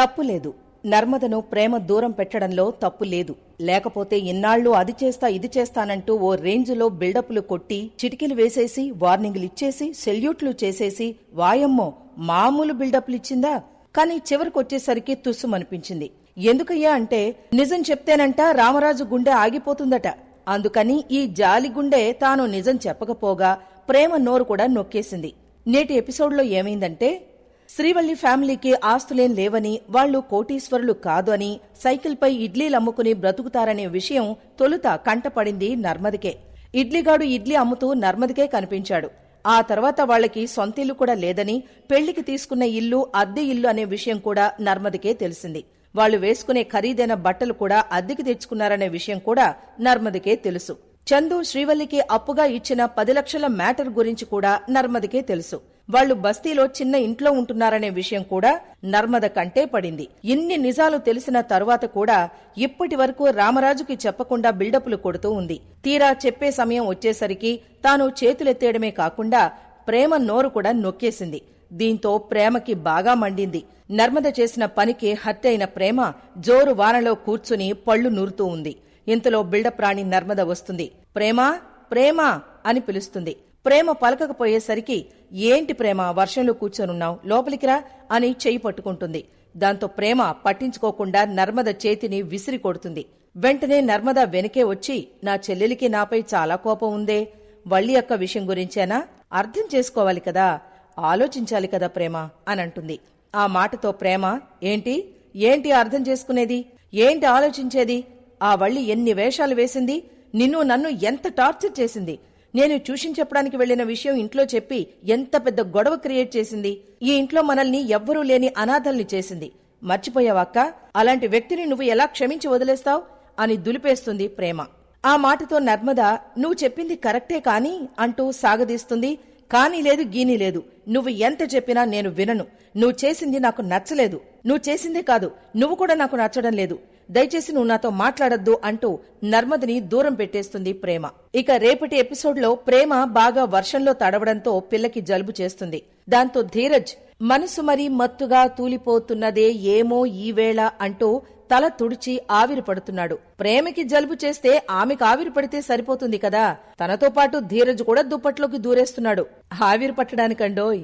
తప్పు లేదు నర్మదను ప్రేమ దూరం పెట్టడంలో తప్పు లేదు లేకపోతే ఇన్నాళ్ళు అది చేస్తా ఇది చేస్తానంటూ ఓ రేంజ్లో బిల్డప్లు కొట్టి చిటికెలు వేసేసి వార్నింగ్లు ఇచ్చేసి సెల్యూట్లు చేసేసి వాయమ్మో మామూలు బిల్డప్లు ఇచ్చిందా? కానీ చివరికొచ్చేసరికి తుస్సుమనిపించింది. ఎందుకయ్యా అంటే నిజం చెప్తేనంట రామరాజు గుండె ఆగిపోతుందట. అందుకని ఈ జాలి గుండె తాను నిజం చెప్పకపోగా ప్రేమ నోరు కూడా నొక్కేసింది. నేటి ఎపిసోడ్లో ఏమైందంటే శ్రీవల్లి ఫ్యామిలీకి ఆస్తులేం లేవని వాళ్ళు కోటీశ్వరులు కాదు అని సైకిల్పై ఇడ్లీలు అమ్ముకుని బ్రతుకుతారనే విషయం తొలుత కంటపడింది నర్మదికే. ఇడ్లీగాడు ఇడ్లీ అమ్ముతూ నర్మదికే కనిపించాడు. ఆ తర్వాత వాళ్ళకి సొంతిల్లు కూడా లేదని పెళ్ళికి తీసుకున్న ఇల్లు అద్దె ఇల్లు అనే విషయం కూడా నర్మదికే తెలిసింది. వాళ్ళు వేసుకునే ఖరీదైన బట్టలు కూడా అద్దెకి తెచ్చుకున్నారనే విషయం కూడా నర్మదికే తెలుసు. చందు శ్రీవల్లికి అప్పుగా ఇచ్చిన పది లక్షల మ్యాటర్ గురించి కూడా నర్మదికే తెలుసు. వాళ్ళు బస్తీలో చిన్న ఇంట్లో ఉంటున్నారనే విషయం కూడా నర్మద కంటే పడింది. ఇన్ని నిజాలు తెలిసిన తరువాత కూడా ఇప్పటి వరకు రామరాజుకి చెప్పకుండా బిల్డప్లు కొడుతూ ఉంది. తీరా చెప్పే సమయం వచ్చేసరికి తాను చేతులెత్తేయడమే కాకుండా ప్రేమ నోరు కూడా నొక్కేసింది. దీంతో ప్రేమకి బాగా మండింది. నర్మద చేసిన పనికి హత్యైన ప్రేమ జోరు వానలో కూర్చుని పళ్ళు నూరుతూ ఉంది. ఇంతలో బిల్డప్ రాణి నర్మద వస్తుంది. ప్రేమా? ప్రేమ? అని పిలుస్తుంది. ప్రేమ పలకకపోయేసరికి ఏంటి ప్రేమ? వర్షంలో కూర్చొనున్నావు లోపలికి రా అని చెయ్యి పట్టుకుంటుంది. దాంతో ప్రేమ పట్టించుకోకుండా నర్మద చేతిని విసిరి కొడుతుంది. వెంటనే నర్మద వెనకే వచ్చి నా చెల్లెలికి నాపై చాలా కోపం ఉందే. వల్లి యొక్క విషయం గురించేనా? అర్థం చేసుకోవాలి కదా. ఆలోచించాలి కదా ప్రేమ అని అంటుంది. ఆ మాటతో ప్రేమ ఏంటి? ఏంటి అర్థం చేసుకునేది? ఏంటి ఆలోచించేది? ఆ వల్లి ఎన్ని వేషాలు వేసింది? నిన్ను నన్ను ఎంత టార్చర్ చేసింది? నేను ట్యూషన్ చెప్పడానికి వెళ్ళిన విషయం ఇంట్లో చెప్పి ఎంత పెద్ద గొడవ క్రియేట్ చేసింది. ఈ ఇంట్లో మనల్ని ఎవ్వరూ లేని అనాథల్ని చేసింది. మర్చిపోయావక్క అలాంటి వ్యక్తిని నువ్వు ఎలా క్షమించి వదిలేస్తావు? అని దులిపేస్తుంది ప్రేమ. ఆ మాటతో నర్మద నువ్వు చెప్పింది కరెక్టే కాని అంటూ సాగదీస్తుంది కానీ లేదు గీని లేదు. నువ్వు ఎంత చెప్పినా నేను వినను. నువ్వు చేసింది నాకు నచ్చలేదు. నువ్వు చేసిందే కాదు నువ్వు కూడా నాకు నచ్చడం లేదు. దయచేసి నువ్వు నాతో మాట్లాడొద్దు అంటూ నర్మదని దూరం పెట్టేస్తుంది ప్రేమ. ఇక రేపటి ఎపిసోడ్లో ప్రేమ బాగా వర్షంలో తడవడంతో పిల్లకి జలుబు చేస్తుంది. దాంతో ధీరజ్ మనసు మరీ మత్తుగా తూలిపోతున్నదే ఏమో ఈ వేళ అంటూ తల తుడిచి ఆవిరి పడుతున్నాడు ప్రేమకి జలుబు చేస్తే ఆమెకు ఆవిరి పడితే సరిపోతుంది కదా. తనతో పాటు ధీరజ్ కూడా దుప్పట్లోకి దూరేస్తున్నాడు. ఆవిరి పట్టడానికండోయ్.